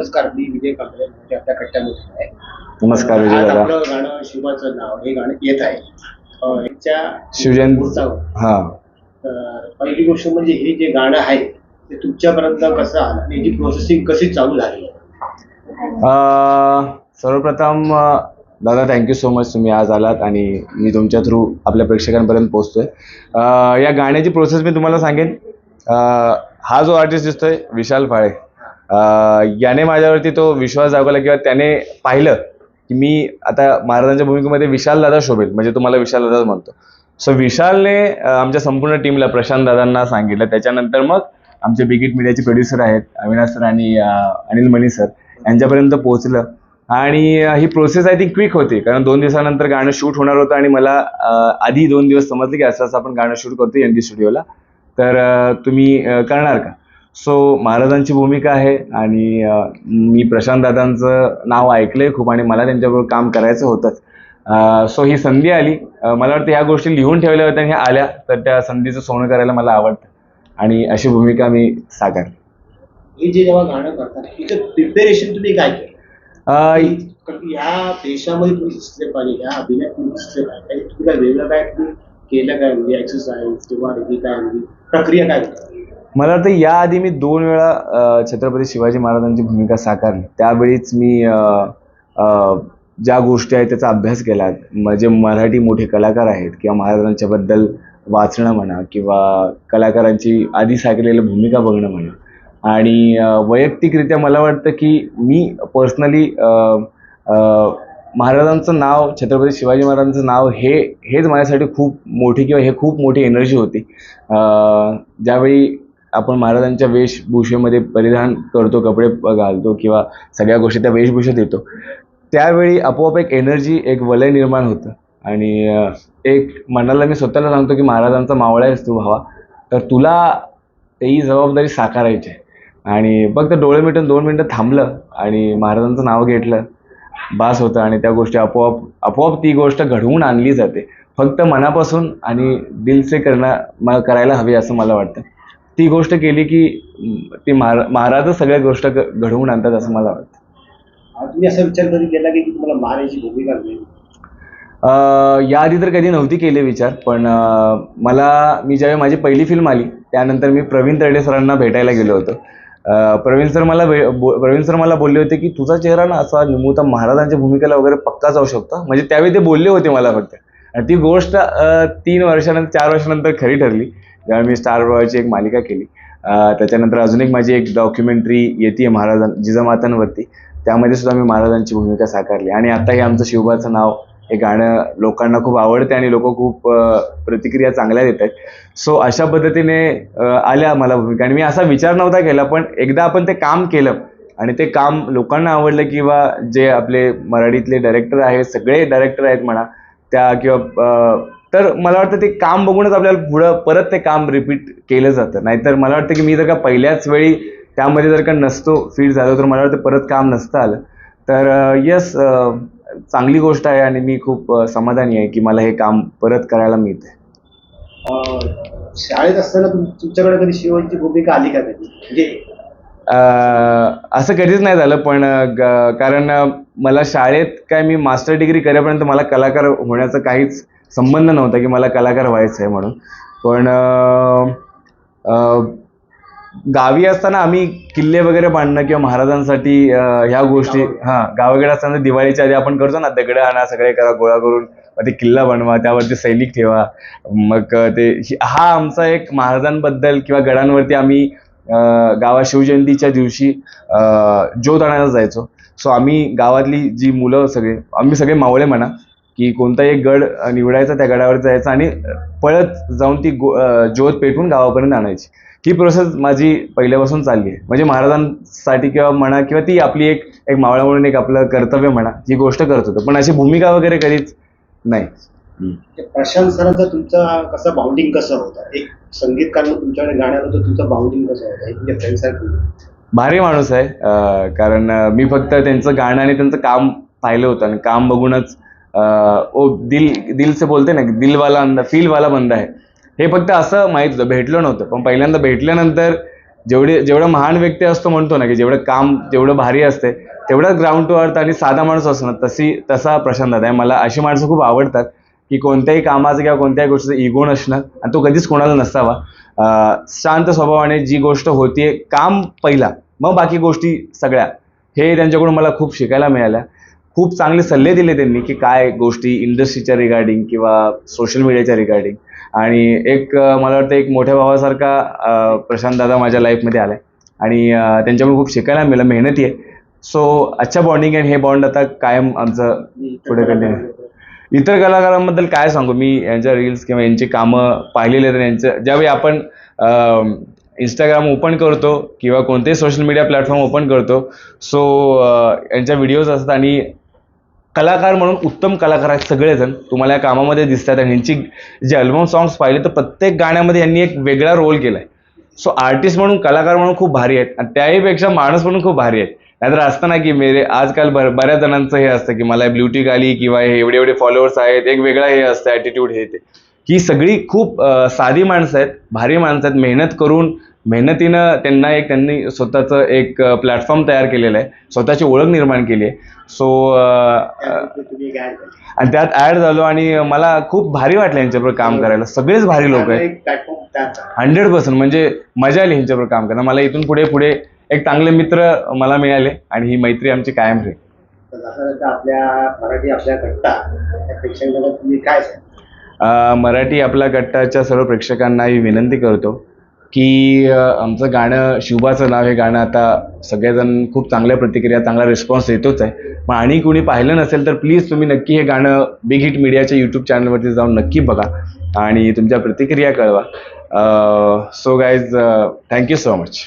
नमस्कार मी विजय कांबळे म्हणजे आपल्या कट्ट्यामध्ये आहे. नमस्कार विजय दादा. आपलं गाणं शिवाचं नाव हे गाणं येत आहे. शिवजयंती. हा. पहिली गोष्ट म्हणजे हे जे गाणं आहे ते तुमच्यापर्यंत कसं आलं आणि याची प्रोसेसिंग कशी चालू झाली? सर्वप्रथम दादा थँक्यू सो मच तुम्ही आज आलात आणि मी तुमच्या थ्रू आपल्या प्रेक्षकांपर्यंत पोहोचतोय. या गाण्याची प्रोसेस मी तुम्हाला सांगेन. हा जो आर्टिस्ट दिसतोय विशाल फाळे. याने माझ्यावरती तो विश्वास दाखवला किंवा त्याने पाहिलं की मी आता महाराजांच्या भूमिकेमध्ये विशाल दादा शोभेल म्हणजे तुम्हाला विशाल दादा म्हणतो. सो विशालने आमच्या संपूर्ण टीमला प्रशांत दादांना सांगितलं. त्याच्यानंतर मग आमचे बिगिट मीडियाचे प्रोड्युसर आहेत अविनाश सर आणि अनिल मणी सर यांच्यापर्यंत पोहोचलं. आणि ही प्रोसेस आय थिंक क्विक होती. कारण दोन दिवसानंतर गाणं शूट होणार होतं आणि मला आधी दोन दिवस समजले की असं असं आपण गाणं शूट करतो एन डी स्टुडिओला. तर तुम्ही करणार का? सो महाराजांची भूमिका आहे आणि मी प्रशांत दादांचं नाव ऐकलंय खूप आणि मला त्यांच्याबरोबर काम करायचं होतंच. सो ही संधी आली. मला वाटतं ह्या गोष्टी लिहून ठेवल्या होत्या आणि ह्या आल्या तर त्या संधीचं सोनं करायला मला आवडतं. आणि अशी भूमिका मी साकारली. हे जे जेव्हा गाणं करतात तिचं प्रिपेरेशन तुम्ही काय केलं? या देशामध्ये तुम्ही दिसले पाहिजे या अभिनयात तुम्ही दिसले पाहिजे. आणि तुम्ही काय वेगळं काय तुम्ही केलं काय? म्हणजे एक्सरसाइज किंवा काय म्हणजे प्रक्रिया काय होती? मला वाटतं याआधी मी दोन वेळा छत्रपती शिवाजी महाराजांची भूमिका साकारली. त्यावेळीच मी ज्या गोष्टी आहेत त्याचा अभ्यास केला. म्हणजे मराठी मोठे कलाकार आहेत किंवा महाराजांच्याबद्दल वाचणं म्हणा किंवा कलाकारांची आधी साकारलेल्या भूमिका बघणं म्हणा. आणि वैयक्तिकरित्या मला वाटतं की मी पर्सनली महाराजांचं नाव छत्रपती शिवाजी महाराजांचं नाव हे हेच माझ्यासाठी खूप मोठी किंवा हे खूप मोठी एनर्जी होती. ज्यावेळी आपण महाराजांच्या वेशभूषेमध्ये परिधान करतो कपडे घालतो किंवा सगळ्या गोष्टी त्या वेशभूषेत येतो. त्यावेळी आपोआप एक एनर्जी एक वलय निर्माण होतं. आणि एक मनाला मी स्वतःला सांगतो की महाराजांचा मावळा आहेस तू भावा. तर तुला ही जबाबदारी साकारायची आहे. आणि फक्त डोळे मिटून दोन मिनटं थांबलं आणि महाराजांचं नाव घेतलं. बास होतं आणि त्या गोष्टी आपोआप आपोआप ती गोष्ट घडवून आणली जाते. फक्त मनापासून आणि दिलसे करणं मला करायला हवी असं मला वाटतं. ती गोष्ट केली की ती महारा महाराजच सगळ्या गोष्ट घडवून आणतात असं मला वाटतं. तुम्ही असा विचार कधी केला की तुम्हाला महाराजांची भूमिका मिळेल याआधी तर कधी नव्हती केले विचार पण मला मी ज्यावेळी माझी पहिली फिल्म आली त्यानंतर मी प्रवीण तरडे सरांना भेटायला गेलो होतो. प्रवीण सर मला प्रवीण सर मला बोलले होते की तुझा चेहरा ना असा निमुता महाराजांच्या भूमिकेला वगैरे पक्का जाऊ शकतो. म्हणजे त्यावेळी ते बोलले होते मला फक्त. आणि ती गोष्ट तीन वर्षानंतर चार वर्षानंतर खरी ठरली. जेव्हा मी स्टार प्रवाहाची एक मालिका केली त्याच्यानंतर अजून एक माझी एक डॉक्युमेंटरी येते महाराजां जिजामातांवरती. त्यामध्ये सुद्धा मी महाराजांची भूमिका साकारली. आणि आता हे आमचं शिवबाचं नाव हे गाणं लोकांना खूप आवडते आणि लोक खूप प्रतिक्रिया चांगल्या देत आहेत. सो अशा पद्धतीने आल्या मला भूमिका. आणि मी असा विचार नव्हता केला पण एकदा आपण ते काम केलं आणि ते काम लोकांना आवडलं किंवा जे आपले मराठीतले डायरेक्टर आहेत सगळे डायरेक्टर आहेत म्हणा त्या किंवा तर मला वाटतं ते काम बघूनच आपल्याला पुढं परत ते काम रिपीट केलं जातं. नाहीतर मला वाटतं की मी जर का पहिल्याच वेळी त्यामध्ये जर का नसतो फीड झालो तर मला वाटतं परत काम नसतं आलं. तर यस चांगली गोष्ट आहे आणि मी खूप समाधानी आहे की मला हे काम परत करायला मिळतंय. अं, शाळेत असताना तुम- तुमच्याकडे कधी शिवाजीची भूमिका आली का कधी? म्हणजे असं कधीच नाही झालं पण कारण मला शाळेत काय मी मास्टर डिग्री करेपर्यंत मला कलाकार होण्याचा काहीच संबंध नव्हता की मला कलाकार व्हायचं आहे म्हणून. पण गावी असताना आम्ही किल्ले वगैरे बांधणं किंवा महाराजांसाठी ह्या गोष्टी हां गावाकडे असताना दिवाळीच्या आधी आपण करतो ना दगडं आणा सगळे करा गोळा करून मग ते किल्ला बनवा त्यावरती सैनिक ठेवा मग ते हि- आमचा एक महाराजांबद्दल किंवा गडांवरती आम्ही गावात शिवजयंतीच्या दिवशी अ, ज्योत आणायला जायचो. सो आम्ही गावातली जी मुलं सगळे आम्ही सगळे मावळे म्हणा की कोणता एक गड निवडायचा त्या गडावर जायचं आणि पळत जाऊन ती गो- ज्योत पेटवून गावापर्यंत आणायची. ही प्रोसेस माझी पहिल्यापासून चालली आहे. म्हणजे महाराजांसाठी किंवा म्हणा किंवा ती आपली एक एक मावळा म्हणून एक आपलं कर्तव्य म्हणा ही गोष्ट करत होतो. पण अशी भूमिका वगैरे कधीच नाही. प्रशांत सरांचा तुमचा कसं बाउंडिंग कसं होतं? एक संगीतकार तुमच्याकडे गाण्याला होतं तुमचं बाउंडिंग कसं होतं? म्हणजे भारी माणूस आहे. कारण मी फक्त त्यांचं गाणं आणि त्यांचं काम पाहिलं होतं आणि काम बघूनच ओ दिल दिल से बोलते ना दिलवाला अंदा फीलवाला बंदा आहे. हे फक्त असं माहीत होतं भेटलं नव्हतं. पण पहिल्यांदा भेटल्यानंतर जेवढे जेवढं महान व्यक्ती असतो म्हणतो ना की जेवढं काम जेवढं भारी असते तेवढंच ग्राउंड टू अर्थ आणि साधा माणूस असतो ना तशी तसा प्रशांत दादा आहे. मला अशी माणसं खूप आवडतात की कोणत्याही कामाचं किंवा कोणत्याही गोष्टीचं इगो नसणं आणि तो कधीच कोणाला नसावा. शांत स्वभावाने जी गोष्ट होतीये काम पहिला मग बाकी गोष्टी सगळ्या हे त्यांच्याकडून मला खूप शिकायला मिळाल्या. खूप चांगले सल्ले दिले त्यांनी की काय गोष्टी इंडस्ट्रीच्या रिगार्डिंग किंवा सोशल मीडियाच्या रिगार्डिंग. आणि एक मला वाटतं एक मोठ्या भावासारखा प्रशांत दादा माझ्या लाईफमध्ये आलाय. आणि त्यांच्यामुळे खूप शिकायला मिळालं मेहनती आहे. सो अच्छा बॉन्डिंग आहे हे बॉन्ड आता कायम आमचं पुढे कंटिन्यू इतर कलाकारांबद्दल काय सांगू? मी यांच्या रील्स किंवा यांची कामं पाहिलेली आहेत यांचं ज्यावेळी आपण इंस्टाग्राम ओपन करतो किंवा कोणतेही सोशल मीडिया प्लॅटफॉर्म ओपन करतो सो यांच्या व्हिडिओज असतात आणि कलाकार म्हणून उत्तम कलाकार आहेत सगळेजण. तुम्हाला या कामामध्ये दिसतात आणि यांची जे अल्बम सॉंग्स पाहिले तर प्रत्येक गाण्यामध्ये यांनी एक वेगळा रोल केला आहे सो आर्टिस्ट म्हणून कलाकार म्हणून खूप भारी आहेत आणि त्याहीपेक्षा माणूस म्हणून खूप भारी आहेत. नाहीतर असतं ना की मेरे आजकाल बर बऱ्याच जणांचं हे असतं की मला ब्ल्युटिक आली किंवा हे एवढे एवढे फॉलोअर्स आहेत एक वेगळा हे असतं ॲटिट्यूड हे ते. ही सगळी खूप साधी माणसं आहेत भारी माणसं आहेत मेहनत करून मेहनतीनं त्यांना एक त्यांनी स्वतःचं एक प्लॅटफॉर्म तयार केलेलं आहे. स्वतःची ओळख निर्माण केली आहे. सो? आणि त्यात ऍड झालो आणि मला खूप भारी वाटलं यांच्याबरोबर काम करायला. सगळेच भारी लोक आहेत. हंड्रेड पर्सेंट म्हणजे मजा आली यांच्याबरोबर काम करायला मला इथून पुढे पुढे एक चांगले मित्र मला मिळाले आणि ही मैत्री आमची कायम राहील. आपल्या मराठी आपल्या तुम्ही काय मराठी आपला गट्टाच्या सर्व प्रेक्षकांना ही विनंती करतो की आमचं गाणं शिवबाचं नाव हे गाणं आता सगळेजण खूप चांगल्या प्रतिक्रिया चांगला रिस्पॉन्स येतोच आहे. पण आणि कुणी पाहिलं नसेल तर प्लीज तुम्ही नक्की हे गाणं बिग हिट मीडियाच्या यूट्यूब चॅनलवरती जाऊन नक्की बघा आणि तुमच्या प्रतिक्रिया कळवा. So guys thank you so much